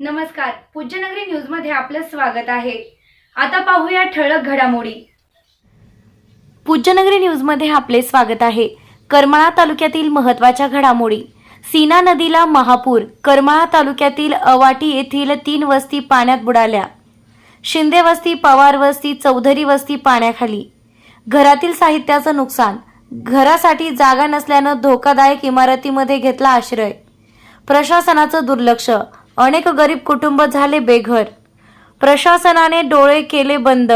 नमस्कार. पूज्यनगरी न्यूजमध्ये आपलं स्वागत आहे. आता पाहूया ठळक घडामोडी. पूज्यनगरी न्यूजमध्ये आपले स्वागत आहे. करमाळा तालुक्यातील महत्त्वाच्या घडामोडी. सीना नदीला महापूर करमाळा तालुक्यातील अवाटी येथील तीन वस्ती पाण्यात बुडाल्या. शिंदे वस्ती पवार वस्ती चौधरी वस्ती पाण्याखाली. घरातील साहित्याचं नुकसान. घरासाठी जागा नसल्यानं धोकादायक इमारतीमध्ये घेतला आश्रय. प्रशासनाचं दुर्लक्ष. अनेक गरीब कुटुंब झाले बेघर. प्रशासनाने डोळे केले बंद.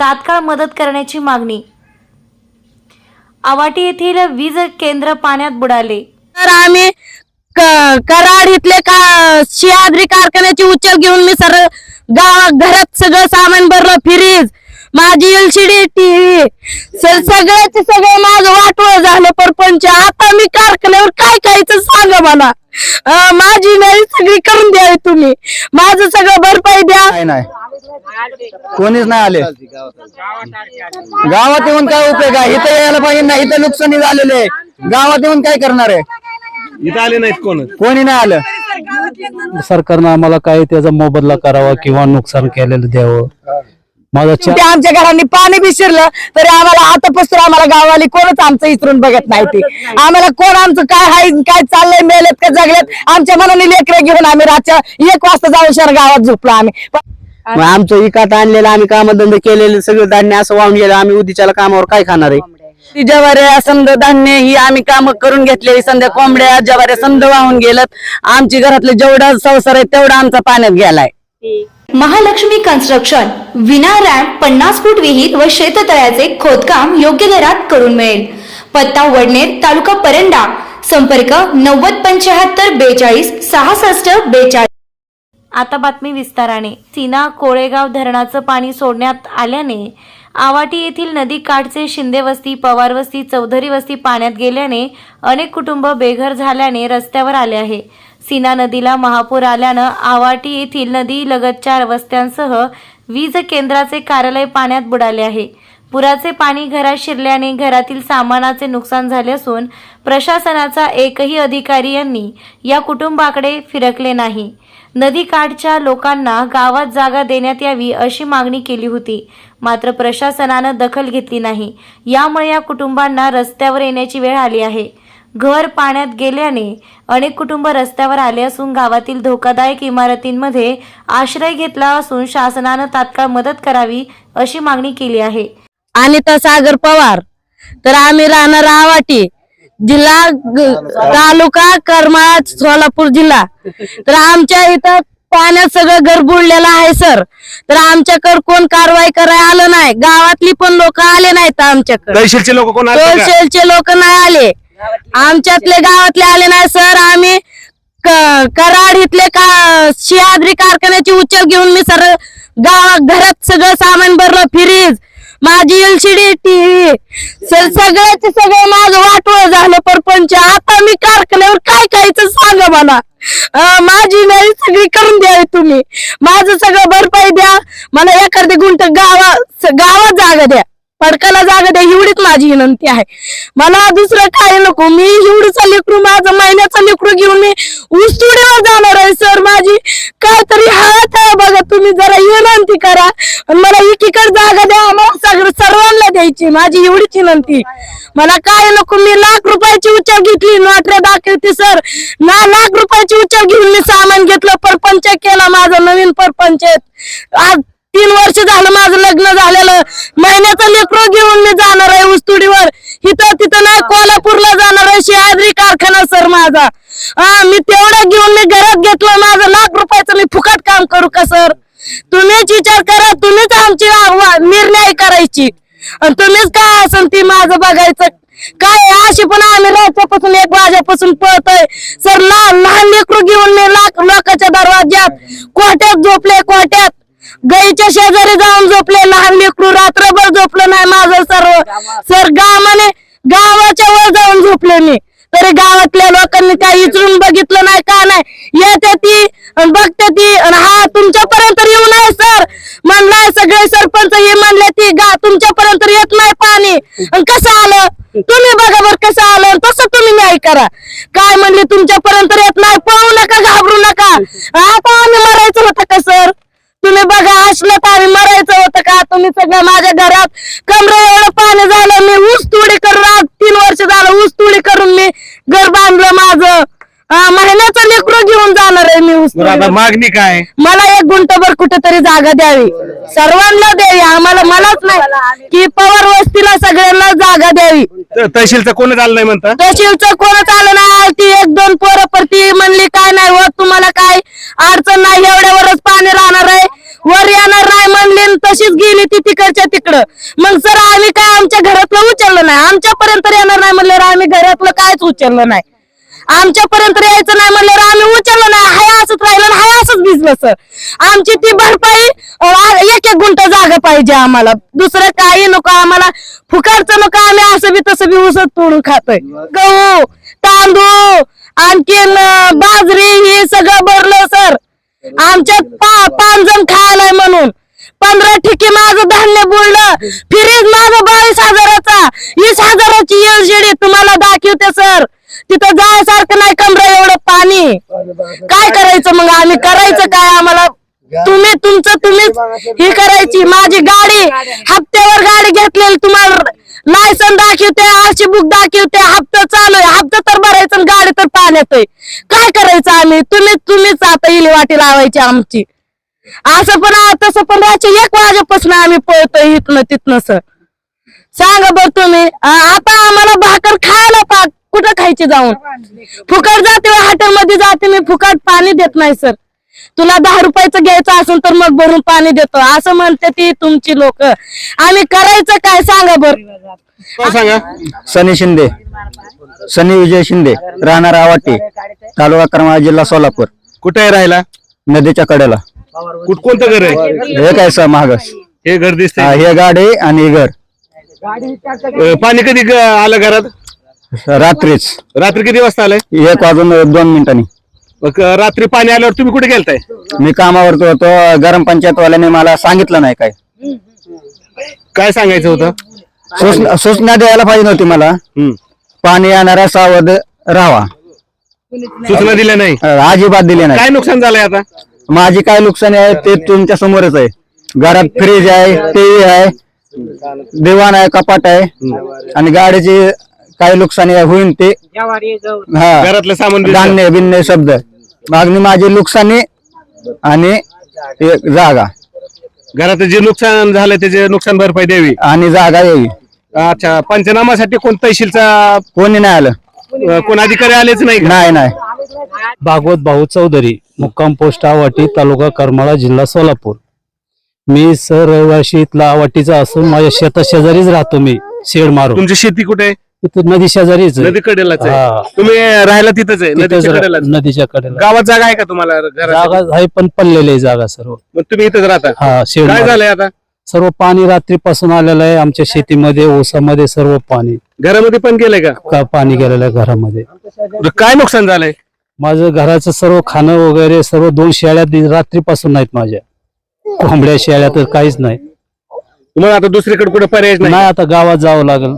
तात्काळ मदत करण्याची मागणी. आवाटी येथील वीज केंद्र पाण्यात बुडाले. तर आम्ही कराड इथले का शियाद्री कारखान्याची उचल घेऊन मी सर गावा घरात सगळं सामान भरलं फ्रीज. माझी एलसीडी टीव्ही सगळ्याचे सगळं माझं वाटवं झालं परपंच. आता मी कारखान्यावर काय खायचं सांगा मला. माझी नाही सगळी करून द्यावी तुम्ही. माझं सगळं भरपाई द्या. नाही नाही. कोणीच नाही आले. गावात येऊन काय उपयोग आहे? इथं यायला पाहिजे ना इथं नुकसानी झालेले आहे. गावात येऊन काय करणार आहे? इथं आले नाहीत कोण कोणी नाही आलं. सरकारनं आम्हाला काही त्याचा मोबदला करावा किंवा नुकसान केलेलं द्यावं. माझा चा- ते आमच्या घरांनी पाणी बी शिरलं तरी आम्हाला आता पसरून आम्हाला गावाली कोणच आमचं इचरून बघत नाही ते. आम्हाला कोण आमचं काय हाय काय चाललंय मेलेत का जगलेत आमच्या मनाने लेकरं घेऊन आम्ही रातच्या एक वाजता जाऊन शहर गावात झोपलो आम्ही. मग आमचं इकात आणलेलं आम्ही कामधंदे केलेले सगळं धान्य असं वाहून गेलं आम्ही उद्याच्याला कामावर काय खाणार आहे? ती जवारे समजा धान्य ही आम्ही काम करून घेतलेली समजा कोंबड्या जवारे समजा वाहून गेलं आमची घरातले जेवढा संसार आहे तेवढा आमचा पाण्यात गेलाय. महालक्ष्मी कन्स्ट्रक्शन विना रॅम्प पन्नास फूट विहीर व शेततळ्याचे खोदकाम योग्य दरात करून मिळेल. पत्ता वडनेर तालुका परंडा. संपर्क नव्वद पंच्याहत्तर बेचाळीस सहासष्ट बेचाळीस. आता बातमी विस्ताराने. सीना कोळेगाव धरणाचं पाणी सोडण्यात आल्याने आवाटी येथील नदी काठचे शिंदे वस्ती पवार वस्ती चौधरी वस्ती पाण्यात गेल्याने अनेक कुटुंब बेघर झाल्याने रस्त्यावर आले आहे. सीना नदीला महापूर आल्यानं आवाटी येथील नदी लगतच्या वस्त्यांसह वीज केंद्राचे कार्यालय पाण्यात बुडाले आहे. पुराचे पाणी घरात शिरल्याने घरातील सामानाचे नुकसान झाले असून प्रशासनाचा एकही अधिकारी यांनी या कुटुंबाकडे फिरकले नाही. नदीकाठच्या लोकांना गावात जागा देण्यात यावी अशी मागणी केली होती. मात्र प्रशासनानं दखल घेतली नाही. यामुळे या कुटुंबांना रस्त्यावर येण्याची वेळ आली आहे. घर पाण्यात गेल्याने अनेक कुटुंब रस्त्यावर आले असून गावातील धोकादायक इमारतींमध्ये आश्रय घेतला असून शासनानं तात्काळ मदत करावी अशी मागणी केली आहे. अनिता सागर पवार तर आम्ही राहणार आवाटी जिल्हा तालुका करमाळा सोलापूर जिल्हा. तर आमच्या इथं पाण्यात सगळं घर बुडलेलं आहे सर. तर आमच्याकडे कोण कारवाई करायला आलं नाही? गावातली पण लोक आले नाहीत आमच्याकडे. तहसीलचे लोक कोण आले का? लोक नाही आले. आमच्यातले गावातले आले नाही सर. आम्ही कराड इथले का शियाद्री कारखान्याची उचल घेऊन मी सर गावा घरात सगळं सामान भरलं फ्रीज माझी एलसीडी टीव्ही सगळ्याचे सगळं माझं वाटवं झालं परपंच. आता मी कारखान्यावर काय खायचं सांगा मला. माझी नाही सगळी करून द्यावी तुम्ही. माझं सगळं भरपाई द्या. मला एखादी गुंट गावा गावात जागा द्या. फडकाला जागा द्या एवढीच माझी विनंती आहे. मला दुसरं काय नको मी एवढंच लेकरू माझं महिन्याचं लेकरू घेऊन मी ऊसतोडीवर जाणार आहे सर. माझी काहीतरी हात आहे बघा तुम्ही जरा विनंती करा. मला एकीकडे जागा द्या आम्हाला सगळं सर्वांना द्यायची माझी एवढीच विनंती. मला काय नको मी लाख रुपयाची उचल घेतली नोटऱ्या दाखवते सर. ना लाख रुपयाची उचल घेऊन मी सामान घेतलं परपंच केला माझं नवीन परपंच आज तीन वर्ष झालं माझं लग्न झालेलं. महिन्याचा लेकरो घेऊन मी जाणार आहे उस्तुडीवर इथं तिथं नाही कोल्हापूरला जाणार आहे शिहाद्री कारखाना सर माझा. हा मी तेवढं घेऊन मी घरात घेतलं माझं लाख रुपयाचं मी फुकट काम करू का सर? तुम्हीच विचार करा तुम्हीच आमची निर्णय करायची. आणि तुम्हीच काय असेल ती माझं बघायचं? काय अशी पण आम्ही रात्रीपासून एक वाजेपासून पळतोय. सर लहान लहान लेकरू घेऊन मी लाख लोकांच्या दरवाज्यात कोट्यात झोपले कोट्यात. गाईच्या शेजारी जाऊन झोपले. लहान लेकरू रात्रभर झोपलं नाही माझं सर्व. सर गावाने गावाच्या वर जाऊन झोपले मी. तरी गावातल्या लोकांनी काय इचरून बघितलं नाही का नाही? येते ती बघते ती हा तुमच्यापर्यंत येऊ नये सर. म्हणलाय सगळे सरपंच हे म्हणले ती गा तुमच्यापर्यंत येत नाही पाणी. कसं आलं? तुम्ही बघा बर कसं आलं तसं तुम्ही न्याय करा. काय म्हणले तुमच्यापर्यंत येत नाही. पळू नका घाबरू नका. आता आम्ही मरायचं होतं का सर? तुम्ही बघा असलं आम्ही मरायचं होतं का? तुम्ही सगळं माझ्या घरात कमरे एवढं पाणी झालं मी ऊस तुडी करून आज तीन वर्ष झालं ऊस तुडी करून मी घर बांधलं माझं. महिन्याचं लेकरू घेऊन जाणार आहे मी ऊस. मागणी काय? मला एक गुंठभर कुठेतरी जागा द्यावी. सर्वांना द्यावी. आम्हाला मलाच नाही. की पवार वस्तीला सगळ्यांना जागा द्यावी. तहसीलचं कोणच आलं नाही म्हणता? तहसीलचं कोणच आलं नाही. ती एक दोन पोरं परती म्हणली काय नाही होत तुम्हाला काय अडचण नाही. एवढ्यावरच पाणी राहणार तशीच गेली ती तिकडच्या तिकडं. मग सर आम्ही काय आमच्या घरातलं उचललं नाही आमच्यापर्यंत येणार नाही म्हणल्यावर आम्ही घरातलं कायच उचललं नाही. आमच्यापर्यंत यायचं नाही म्हणल्यावर आम्ही उचललं नाही. हाय असंच राहिलं हाय असंच भिजलं सर आमची ती भरपाई एक एक गुंट जागा पाहिजे आम्हाला. दुसरं काही नको आम्हाला फुकारचं नको आम्ही असं बी तसं बी उसत तोडून खातोय. गहू तांदूळ आणखीन बाजरी हे सगळं भरलं सर. आमच्यात पा पांजण खायलाय म्हणून. पंधरा ठिके माझं धान्य बुडलं. फ्रीज माझं बावीस हजाराचा. वीस हजाराची एलजीडी तुम्हाला दाखवते सर तिथं जायसारखं नाही कमरा एवढं पाणी. काय करायचं मग? आम्ही करायचं काय? आम्हाला तुम्ही तुमचं तुम्हीच ही करायची. माझी गाडी हप्त्यावर गाडी घेतलेली तुम्हाला लायसन दाखवते आरशी बुक दाखवते. हप्ता चालू आहे. हप्ता तर भरायचं आणि गाडी तर पाण्यात आहे. काय करायचं आम्ही? तुम्ही तुम्हीच आता इली वाटी लावायची आमची. असं पण आहे, तसं पण राहायचे. एक वाजेपासून आम्ही पळतोय इथनं तिथनं सर. सांगा बर तुम्ही आता आम्हाला भाकर खायला पा कुठं खायची जाऊन? फुकट जाते हॉटेल मध्ये जाते मी फुकट पाणी देत नाही सर. तुला दहा रुपयाचं घ्यायचं असेल तर मग भरून पाणी देतो. असं म्हणते ती तुमची लोक. आम्ही करायचं काय सांगा बर? सांगा? सनी शिंदे. सनी विजय शिंदे. राहणार आवाटी तालुका करमाळा जिल्हा सोलापूर. कुठे आहे राहायला? नदीच्या कडेला. कुठ कोणतं घर आहे? हे काय सर महागस हे घर हा, दिसतंय. हे गाडी आणि हे घर. अं, पाणी कधी ग- आलं घरात? रात्रीच. रात्री किती वाजता आलंय? एक वाजून दोन मिनिटांनी. मग, अं, रात्री पाणी आल्यावर तुम्ही कुठे गेलताय? मी कामावरती होतो गरम पंचायतवाल्याने मला सांगितलं नाही काय. काय सांगायचं होतं? सूचना सूचना द्यायला पाहिजे नव्हती मला. हम्म. पाणी येणारा सावध राहावा. सूचना दिल्या नाही? अजिबात दिली नाही. काय नुकसान झालंय आता? माझी काय नुकसानी आहे ते तुमच्या समोरच आहे. घरात फ्रीज आहे टीव्ही आहे दिवाण आहे कपाट आहे. आणि गाडीची काय नुकसानी आहे होईल ते. हा. घरातलं सामान. धान्य बिन्य शब्द. मागणी माझी नुकसानी आणि एक जागा. घरात जे नुकसान झालंय त्याचे नुकसान भरपाई द्यावी. आणि जागा यावी. अच्छा पंचनामासाठी कोण तहसीलचा कोणी नाही आलं. अं, कोण अधिकारी आलेच नाही का? नाही नाही. भागवत भाऊ चौधरी मुक्काम पोस्ट आवाटी तालुका करमाळा जिल्हा सोलापूर. मी सर रहिवाशी इथला आवाटीचा असून माझ्या शेता शेजारीच राहतो मी शेड मारून. तुमची शेती कुठे? आहे इथं नदी शेजारीच आहे. नदी कडेलाच हा. आहे तुम्ही राहायला तिथंच आहे तिथंच नदीच्या रा- कडेलाच. नदीच्या कडेला गावात जागा आहे का तुम्हाला घरात? जागा आहे पण पडलेली आहे जागा सर्व. मग तुम्ही इथंच राहता? हा शेड काय मारून. झालंय आता? सर्व पाणी रात्रीपासून आलेलं आहे आमच्या शेतीमध्ये ओसामध्ये सर्व पाणी. घरामध्ये पण गेलंय का? का पाणी गेलेलं आहे घरामध्ये? काय नुकसान झालंय? माझं घराचं सर्व खाणं वगैरे सर्व दोन शेळ्या दि- रात्रीपासून नाहीत माझ्या. कोंबड्या शेळ्या तर काहीच नाही. तुम्हाला आता दुसरीकडे कुठे पर्याय नाही? नाही आता गावात जावं लागेल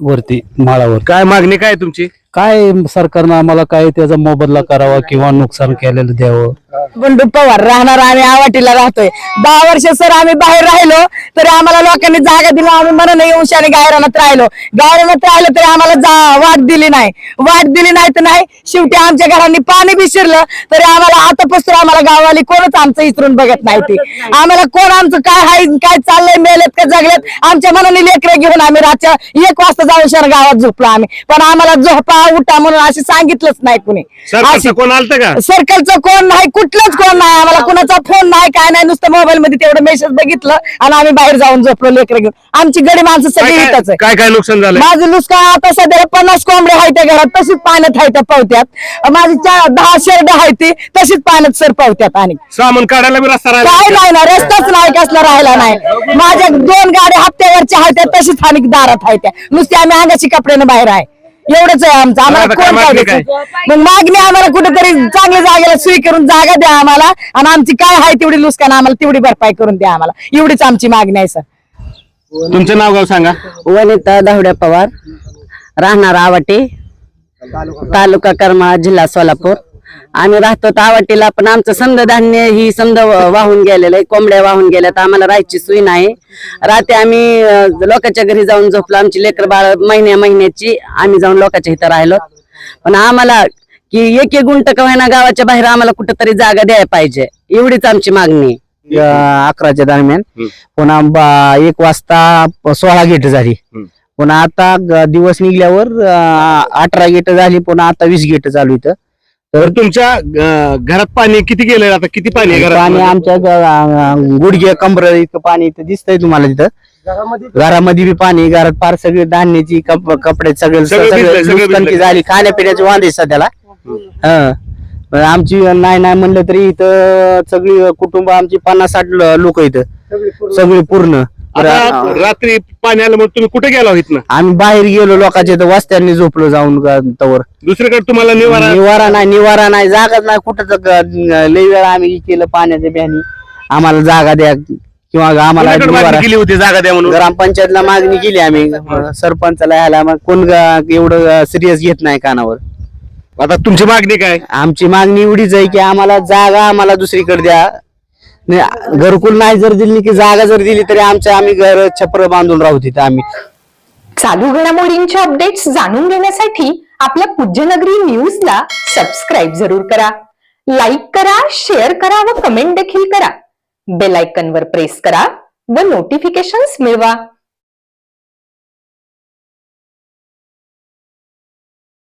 वरती माळावर. काय मागणी काय आहे तुमची? काय सरकारनं आम्हाला काय त्याचा मोबदला करावा किंवा नुकसान केलेलं द्यावं? बंडू पवार राहणार आम्ही आवाटीला राहतोय. दहा वर्ष सर आम्ही बाहेर राहिलो तरी आम्हाला लोकांनी जागा दिली आम्ही म्हणून येऊन आणि गायरानात राहिलो. गायरानात राहिलो तरी आम्हाला जा वाट दिली नाही. वाट दिली नाही तर नाही शेवटी आमच्या घरांनी पाणी बी शिरलं तरी आम्हाला आता आम्हाला गाववाली कोणच आमचं इचरून बघत नाही ती. आम्हाला कोण आमचं काय हाय काय चाललंय मेलेत का जगलेत आमच्या मनाने लेकरं घेऊन आम्ही रातच्या एक वाजता जाऊन शहर गावात झोपलो आम्ही. पण आम्हाला झोपा उठा म्हणून असे सांगितलंच नाही कुणी. सरकारचं कोण आलतं का? सर्कलचं कोण नाही कुठलंच कोण नाही. आम्हाला कुणाचा फोन नाही काय नाही. नुसतं मोबाईल मध्ये तेवढं मेसेज बघितलं आणि आम्ही बाहेर जाऊन झोपलो लेकर घेऊन. आमची गडी माणसं सगळी काय- इथंच आहे. काय काय नुकसान झालंय? माझं नुसतं आता सध्या पन्नास कोंबड्या आहेत त्या घरात तशीच पाण्यात आहेत त्या पावत्यात. माझी चार दहा शेरड आहेत ती तशीच पाण्यात सर पावत्यात आणि. सामान काढायला बी रस्ता काय राहिला नाही. ना रस्ताच नाही कसला राहिला नाही. माझ्या दोन गाड्या हप्त्यावरच्या आहेत त्या तशीच आणि दारात आहेत त्या. नुसते आम्ही अंगाची कपड्यानं बाहेर आहे. एवढंच आहे आमचं. आम्हाला काय कोण मागणी काय? मग मागणी आम्हाला कुठेतरी चांगल्या जागेला सुई करून जागा द्या आम्हाला. आणि आमची काय आहे तेवढी लुस्कान आम्हाला तेवढी भरपाई करून द्या आम्हाला. एवढीच आमची मागणी आहे सर. तुमचं नाव गाव सांगा. वनिता दावड्या पवार. राहणार आवाटे. तालुका करमाळा जिल्हा सोलापूर. आम्ही राहतो तर आवाटीला पण आमचं समद धान्य ही समद वाहून गेलेलं आहे कोंबड्या वाहून गेल्या तर आम्हाला राहायची सोय नाही. रात्री आम्ही लोकांच्या घरी जाऊन झोपलो आमची लेकर बाळ महिन्या महिन्याची आम्ही जाऊन लोकांच्या इथं राहिलो. पण आम्हाला की एक एक गुंट का होईना गावाच्या बाहेर आम्हाला कुठंतरी जागा द्यायला पाहिजे एवढीच आमची मागणी अकराच्या दरम्यान. पुन्हा बा- एक वाजता सोळा गेट झाली. पुन्हा आता दिवस निघल्यावर अठरा गेट झाली पुन्हा आता वीस गेट चालू इथं तर तुमच्या अं, घरात पाणी किती गेलंय? आता किती पाणी आहे पाणी घरात आमच्या ग- गुडघे कमर इतकं पाणी इथं दिसतंय तुम्हाला तिथं. घरामध्ये? बी पाणी घरात फार सगळे धान्याची कप- कपडे सगळे सगळं भिजलंय, सगळे. झाली. खाण्यापिण्याची वांदे सध्याला. हं. पण आमची नाही नाही म्हणलं तरी इथं सगळी कुटुंब आमची पन्नास साठ लोक इथं. सगळी पूर्ण. आता रात्री पाणी आलं मग तुम्ही कुठे गेला हो इथनं? आम्ही बाहेर गेलो लोकांच्या इथं वस्त्यांनी झोपलो जाऊन ग- तवर. दुसरीकडे तुम्हाला निवारा निवारा नाही निवारा नाही जागाच नाही कुठं तर ग- लई वेळा आम्ही केलं पाण्याच्या बिहानी आम्हाला जागा द्या किंवा आम्हाला कोणाकडे निवारा मागणी केली होती जागा द्या म्हणून? ग्रामपंचायतला मागणी केली आम्ही सरपंचाला ह्याला मग कोण ग- एवढं सिरियस घेत नाही कानावर. आता तुमची मागणी काय? आमची मागणी एवढीच आहे की आम्हाला जागा आम्हाला दुसरीकडे द्या. नाही, घरकुल नाही जर दिली की जागा जर दिली तरी आमच्या आम्ही घर छपर बांधून राहू तिथं आम्ही. चालू घडामोडींचे अपडेट्स जाणून घेण्यासाठी आपल्या पूज्यनगरी न्यूजला सबस्क्राईब जरूर करा. लाईक करा शेअर करा व कमेंट देखील करा. बेल आयकॉनवर प्रेस करा व नोटिफिकेशन्स मिळवा.